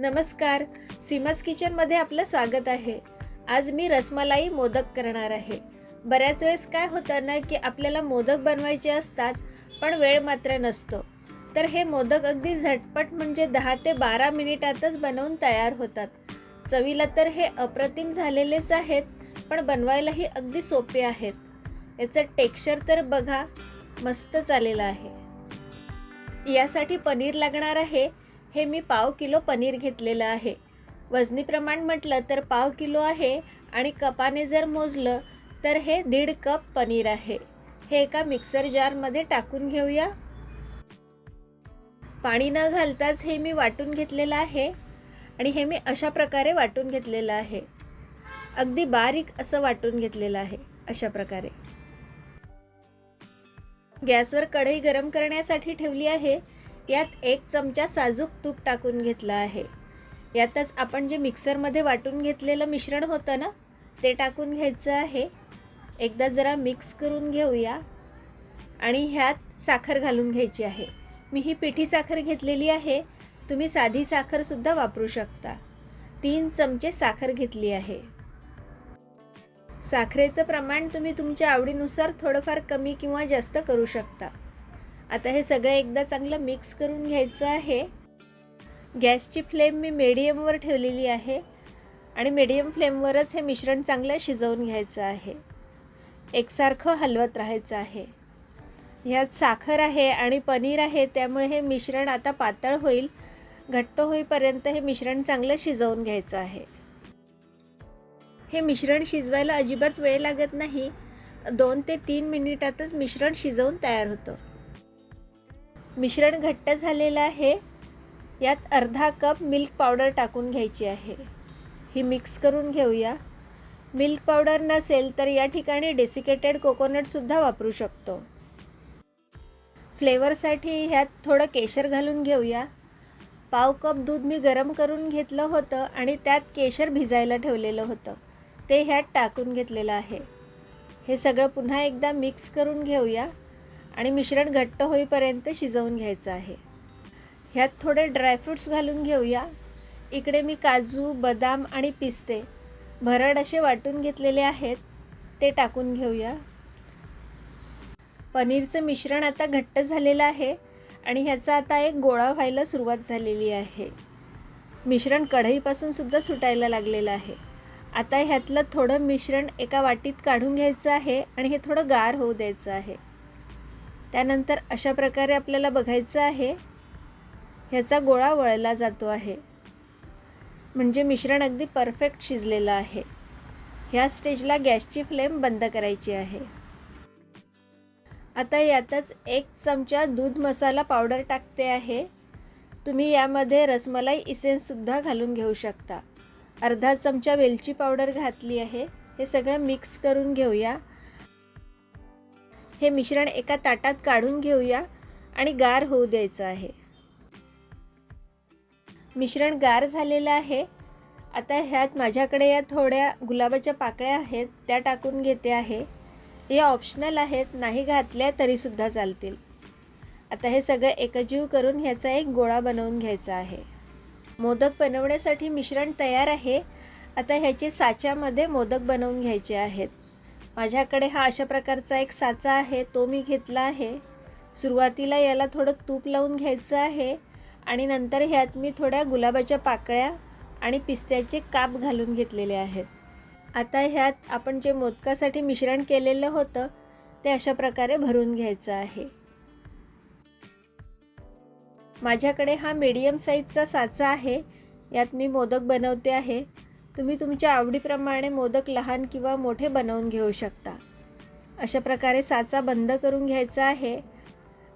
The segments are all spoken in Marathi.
नमस्कार. सीमास किचनमध्ये आपलं स्वागत आहे. आज मी रसमलाई मोदक करणार आहे. बऱ्याच वेळेस काय होतं ना की आपल्याला मोदक बनवायचे असतात पण वेळ मात्र नसतो. तर हे मोदक अगदी झटपट म्हणजे दहा ते बारा मिनिटातच बनवून तयार होतात. चवीला तर हे अप्रतिम झालेलेच आहेत पण बनवायलाही अगदी सोपे आहेत. याचं टेक्स्चर तर बघा मस्तच आलेलं आहे. यासाठी पनीर लागणार आहे हे मी पाव किलो पनीर घेतलेलं आहे. वजनी प्रमाण म्हटलं तर पाव किलो आहे आणि कपाने जर मोजलं तर हे दीड कप पनीर आहे. हे एका मिक्सर जारमध्ये टाकून घेऊया. पाणी न घालताच हे मी वाटून घेतलेलं आहे आणि हे मी अशा प्रकारे वाटून घेतलेलं आहे. अगदी बारीक असं वाटून घेतलेलं आहे अशा प्रकारे. गॅसवर कढई गरम करण्यासाठी ठेवली आहे. यात एक चमचा साजूक तूप टाकून घेतलं आहे. यातच आपण जे मिक्सरमध्ये वाटून घेतलेलं मिश्रण होतं ना ते टाकून घ्यायचं आहे. एकदा जरा मिक्स करून घेऊया. आणि ह्यात साखर घालून घ्यायची आहे. मी ही पिठी साखर घेतलेली आहे. तुम्ही साधी साखरसुद्धा वापरू शकता. तीन चमचे साखर घेतली आहे. साखरेचं प्रमाण तुम्ही तुमच्या आवडीनुसार थोडंफार कमी किंवा जास्त करू शकता. आता हे सगळं एकदा चांगलं मिक्स करून घ्यायचं आहे. गॅसची फ्लेम मी मीडियमवर ठेवलेली आहे. आणि मीडियम फ्लेमवरच हे मिश्रण चांगलं शिजवून घ्यायचं आहे. एकसारखं हलवत राहायचं आहे. ह्यात साखर आहे आणि पनीर आहे त्यामुळे हे मिश्रण आता पातळ होईल. घट्ट होईपर्यंत हे मिश्रण चांगलं शिजवून घ्यायचं आहे. हे मिश्रण शिजवायला अजिबात वेळ लागत नाही. दोन ते तीन मिनिटातच मिश्रण शिजवून तयार होतं. मिश्रण घट्ट झालेलं आहे. यात अर्धा कप मिल्क पावडर टाकून घ्यायची आहे. ही मिक्स करून घेऊया. मिल्क पावडर नसेल तर या ठिकाणी डेसिकेटेड कोकोनटसुद्धा वापरू शकतो. फ्लेवरसाठी ह्यात थोडं केशर घालून घेऊया. पाव कप दूध मी गरम करून घेतलं होतं आणि त्यात केशर भिजायला ठेवलेलं होतं. ते ह्यात टाकून घेतलेलं आहे. हे सगळं पुन्हा एकदा मिक्स करून घेऊया. आणि मिश्रण घट्ट होईपर्यंत शिजवून घ्यायचं आहे. ह्यात थोडे ड्रायफ्रूट्स घालून घेऊया. इकडे मी काजू बदाम आणि पिस्ते भरड असे वाटून घेतलेले आहेत ते टाकून घेऊया. पनीरचं मिश्रण आता घट्ट झालेलं आहे आणि ह्याचा आता एक गोळा व्हायला सुरुवात झालेली आहे. मिश्रण कढईपासून सुद्धा सुटायला लागलेलं आहे. आता ह्यातलं थोडं मिश्रण एका वाटीत काढून घ्यायचं आहे आणि हे थोडं गार होऊ द्यायचं आहे. त्यानंतर अशा प्रकारे आपल्याला बघायचं आहे ह्याचा गोळा वळला जातो आहे. म्हणजे मिश्रण अगदी परफेक्ट शिजलेलं आहे. ह्या स्टेजला गॅसची फ्लेम बंद करायची आहे. आता यातच एक चमचा दूध मसाला पावडर टाकते आहे. तुम्ही यामध्ये रसमलाई इसेन्ससुद्धा घालून घेऊ शकता. अर्धा चमचा वेलची पावडर घातली आहे. हे सगळं मिक्स करून घेऊया. हे मिश्रण एका ताटात काढून घेऊया आणि गार होऊ द्यायचं आहे. मिश्रण गार झालेलं आहे. आता ह्यात माझ्याकडे या थोड्या गुलाबाच्या पाकळ्या आहेत त्या टाकून घेते आहे. या ऑप्शनल आहेत नाही घातल्या तरीसुद्धा चालतील. आता हे सगळं एकजीव करून ह्याचा एक गोळा बनवून घ्यायचा आहे. मोदक बनवण्यासाठी मिश्रण तयार आहे. आता ह्याचे साच्यामध्ये मोदक बनवून घ्यायचे आहेत. माझ्याकडे हा अशा प्रकारचा एक साचा आहे तो मी घेतला आहे. सुरुवातीला याला थोडं तूप लावून घ्यायचं आहे आणि नंतर ह्यात मी थोड्या गुलाबाच्या पाकळ्या आणि पिस्त्याचे काप घालून घेतलेले आहेत. आता ह्यात आपण जे मोदकासाठी मिश्रण केलेलं होतं ते अशा प्रकारे भरून घ्यायचं आहे. माझ्याकडे हा मीडियम साईजचा साचा आहे यात मी मोदक बनवते आहे. तुम्ही तुमच्या आवडीप्रमाणे मोदक लहान किंवा मोठे बनवून घेऊ शकता. अशा प्रकारे साचा बंद करून घ्यायचा आहे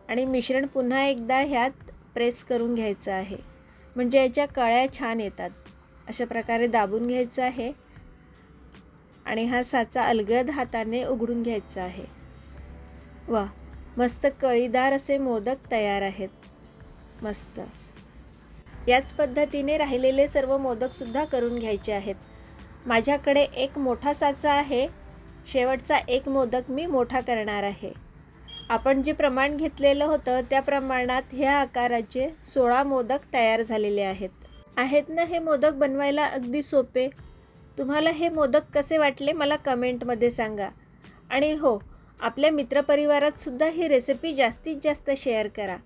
आणि मिश्रण पुन्हा एकदा ह्यात प्रेस करून घ्यायचं आहे. म्हणजे याच्या कळ्या छान येतात. अशा प्रकारे दाबून घ्यायचं आहे आणि हा साचा अलगद हाताने उघडून घ्यायचा आहे. वा मस्त कळीदार असे मोदक तयार आहेत. मस्त. याच पद्धतीने राहिलेले सर्व मोदकसुद्धा करून घ्यायचे आहेत. माझ्याकडे एक मोठा साचा आहे. शेवटचा एक मोदक मी मोठा करणार आहे. आपण जे प्रमाण घेतलेलं होतं त्या प्रमाणात ह्या आकाराचे सोळा मोदक तयार झालेले आहेत. आहेत ना हे मोदक बनवायला अगदी सोपे? तुम्हाला हे मोदक कसे वाटले मला कमेंटमध्ये सांगा. आणि हो आपल्या मित्रपरिवारातसुद्धा ही रेसिपी जास्तीत जास्त शेअर करा.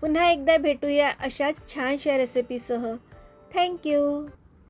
पुन्हा एकदा भेटूया अशाच छानशा रेसिपीसह थँक्यू